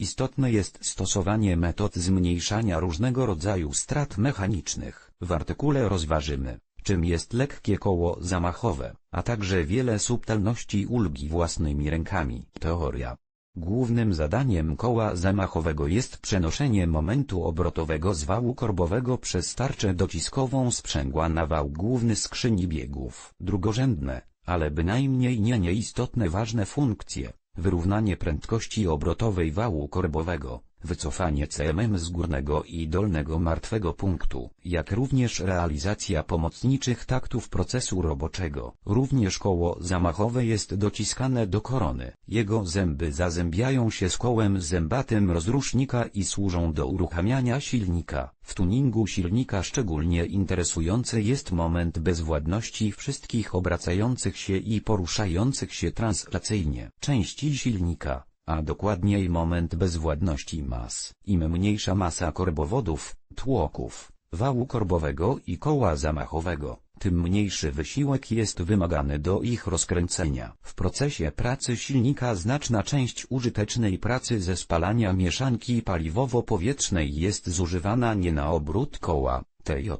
istotne jest stosowanie metod zmniejszania różnego rodzaju strat mechanicznych. W artykule rozważymy, czym jest lekkie koło zamachowe, a także wiele subtelności ulgi własnymi rękami. Teoria. Głównym zadaniem koła zamachowego jest przenoszenie momentu obrotowego z wału korbowego przez tarczę dociskową sprzęgła na wał główny skrzyni biegów. Drugorzędne, ale bynajmniej nie nieistotne ważne funkcje, wyrównanie prędkości obrotowej wału korbowego, wycofanie CMM z górnego i dolnego martwego punktu, jak również realizacja pomocniczych taktów procesu roboczego. Również koło zamachowe jest dociskane do korony. Jego zęby zazębiają się z kołem zębatym rozrusznika i służą do uruchamiania silnika. W tuningu silnika szczególnie interesujący jest moment bezwładności wszystkich obracających się i poruszających się translacyjnie części silnika a dokładniej moment bezwładności mas. Im mniejsza masa korbowodów, tłoków, wału korbowego i koła zamachowego, tym mniejszy wysiłek jest wymagany do ich rozkręcenia. W procesie pracy silnika znaczna część użytecznej pracy ze spalania mieszanki paliwowo-powietrznej jest zużywana nie na obrót koła, TJ,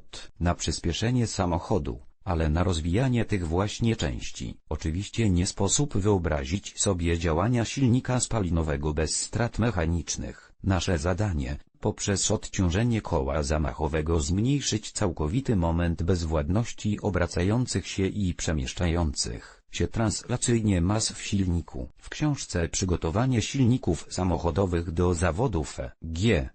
na przyspieszenie samochodu, ale na rozwijanie tych właśnie części. Oczywiście nie sposób wyobrazić sobie działania silnika spalinowego bez strat mechanicznych. Nasze zadanie, poprzez odciążenie koła zamachowego zmniejszyć całkowity moment bezwładności obracających się i przemieszczających się translacyjnie mas w silniku. W książce Przygotowanie silników samochodowych do zawodów G.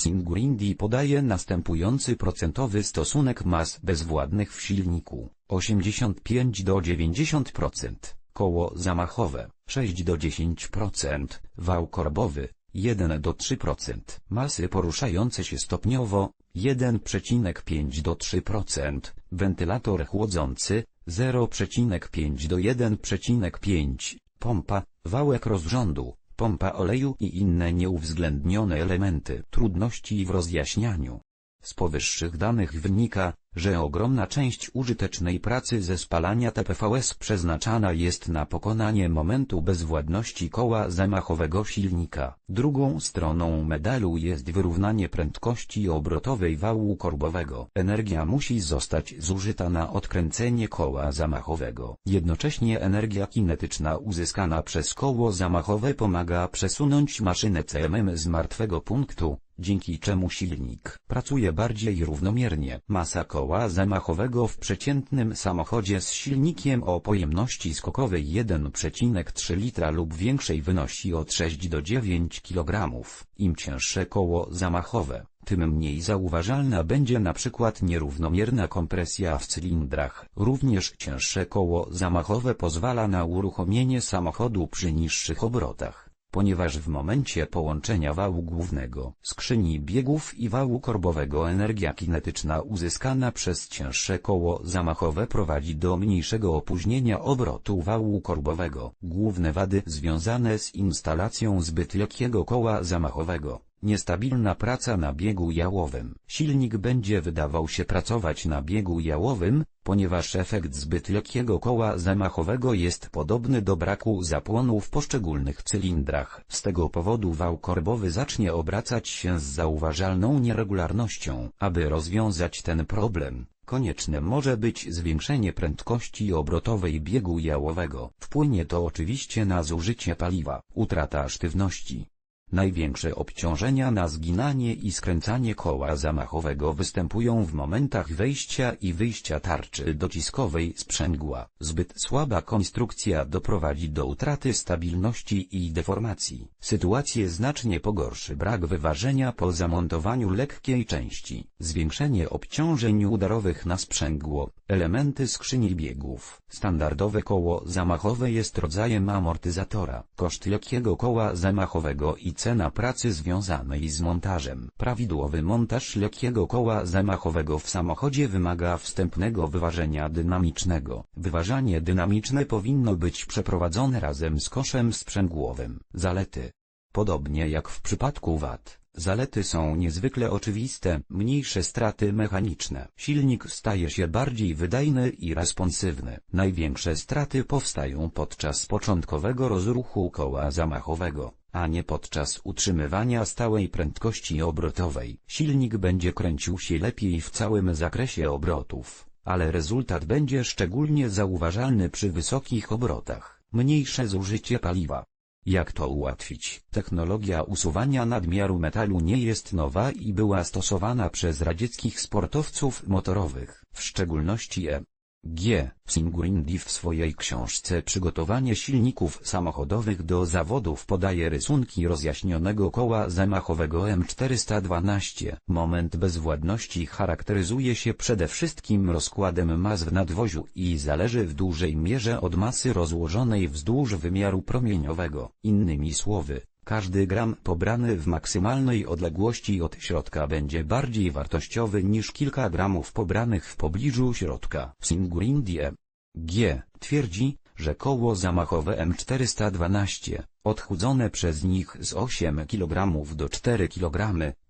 Singurindi podaje następujący procentowy stosunek mas bezwładnych w silniku. 85 do 90%, koło zamachowe. 6 do 10%, wał korbowy. 1 do 3%, masy poruszające się stopniowo. 1,5 do 3%, wentylator chłodzący. 0,5 do 1,5, pompa, wałek rozrządu pompa oleju i inne nieuwzględnione elementy. Trudności w rozjaśnianiu. Z powyższych danych wynika, że ogromna część użytecznej pracy ze spalania TPVS przeznaczana jest na pokonanie momentu bezwładności koła zamachowego silnika. Drugą stroną medalu jest wyrównanie prędkości obrotowej wału korbowego. Energia musi zostać zużyta na odkręcenie koła zamachowego. Jednocześnie energia kinetyczna uzyskana przez koło zamachowe pomaga przesunąć maszynę CMM z martwego punktu, dzięki czemu silnik pracuje bardziej równomiernie. Masa koła zamachowego w przeciętnym samochodzie z silnikiem o pojemności skokowej 1,3 litra lub większej wynosi od 6 do 9 kg. Im cięższe koło zamachowe, tym mniej zauważalna będzie na przykład nierównomierna kompresja w cylindrach. Również cięższe koło zamachowe pozwala na uruchomienie samochodu przy niższych obrotach ponieważ w momencie połączenia wału głównego, skrzyni biegów i wału korbowego energia kinetyczna uzyskana przez cięższe koło zamachowe prowadzi do mniejszego opóźnienia obrotu wału korbowego. Główne wady związane z instalacją zbyt lekkiego koła zamachowego. Niestabilna praca na biegu jałowym. Silnik będzie wydawał się pracować na biegu jałowym, ponieważ efekt zbyt lekkiego koła zamachowego jest podobny do braku zapłonu w poszczególnych cylindrach. Z tego powodu wał korbowy zacznie obracać się z zauważalną nieregularnością. Aby rozwiązać ten problem, konieczne może być zwiększenie prędkości obrotowej biegu jałowego. Wpłynie to oczywiście na zużycie paliwa, utrata sztywności. Największe obciążenia na zginanie i skręcanie koła zamachowego występują w momentach wejścia i wyjścia tarczy dociskowej sprzęgła. Zbyt słaba konstrukcja doprowadzi do utraty stabilności i deformacji. Sytuację znacznie pogorszy brak wyważenia po zamontowaniu lekkiej części. Zwiększenie obciążeń udarowych na sprzęgło, elementy skrzyni biegów. Standardowe koło zamachowe jest rodzajem amortyzatora. Koszt lekkiego koła zamachowego i cena pracy związanej z montażem. Prawidłowy montaż lekkiego koła zamachowego w samochodzie wymaga wstępnego wyważenia dynamicznego. Wyważanie dynamiczne powinno być przeprowadzone razem z koszem sprzęgłowym. Zalety Podobnie jak w przypadku VAT, zalety są niezwykle oczywiste, mniejsze straty mechaniczne. Silnik staje się bardziej wydajny i responsywny. Największe straty powstają podczas początkowego rozruchu koła zamachowego, a nie podczas utrzymywania stałej prędkości obrotowej. Silnik będzie kręcił się lepiej w całym zakresie obrotów, ale rezultat będzie szczególnie zauważalny przy wysokich obrotach. Mniejsze zużycie paliwa. Jak to ułatwić? Technologia usuwania nadmiaru metalu nie jest nowa i była stosowana przez radzieckich sportowców motorowych, w szczególności E. G. Singuindi w swojej książce Przygotowanie silników samochodowych do zawodów podaje rysunki rozjaśnionego koła zamachowego M412. Moment bezwładności charakteryzuje się przede wszystkim rozkładem mas w nadwoziu i zależy w dużej mierze od masy rozłożonej wzdłuż wymiaru promieniowego. Innymi słowy, każdy gram pobrany w maksymalnej odległości od środka będzie bardziej wartościowy niż kilka gramów pobranych w pobliżu środka. Singurindie G. twierdzi, że koło zamachowe M412, odchudzone przez nich z 8 kg do 4 kg,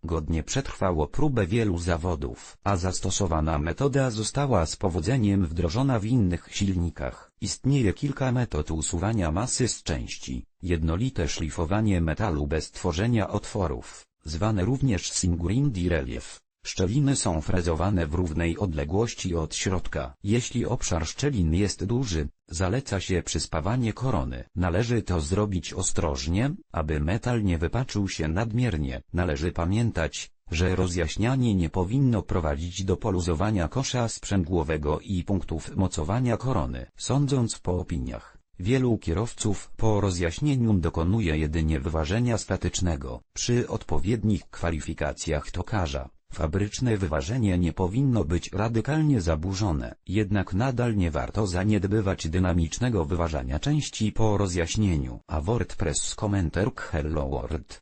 godnie przetrwało próbę wielu zawodów, a zastosowana metoda została z powodzeniem wdrożona w innych silnikach. Istnieje kilka metod usuwania masy z części. Jednolite szlifowanie metalu bez tworzenia otworów, zwane również Singurindi relief. Szczeliny są frezowane w równej odległości od środka. Jeśli obszar szczelin jest duży, zaleca się przyspawanie korony. Należy to zrobić ostrożnie, aby metal nie wypaczył się nadmiernie. Należy pamiętać, że rozjaśnianie nie powinno prowadzić do poluzowania kosza sprzęgłowego i punktów mocowania korony. Sądząc po opiniach, wielu kierowców po rozjaśnieniu dokonuje jedynie wyważenia statycznego. Przy odpowiednich kwalifikacjach tokarza, fabryczne wyważenie nie powinno być radykalnie zaburzone. Jednak nadal nie warto zaniedbywać dynamicznego wyważania części po rozjaśnieniu. A WordPress Commenter Hello World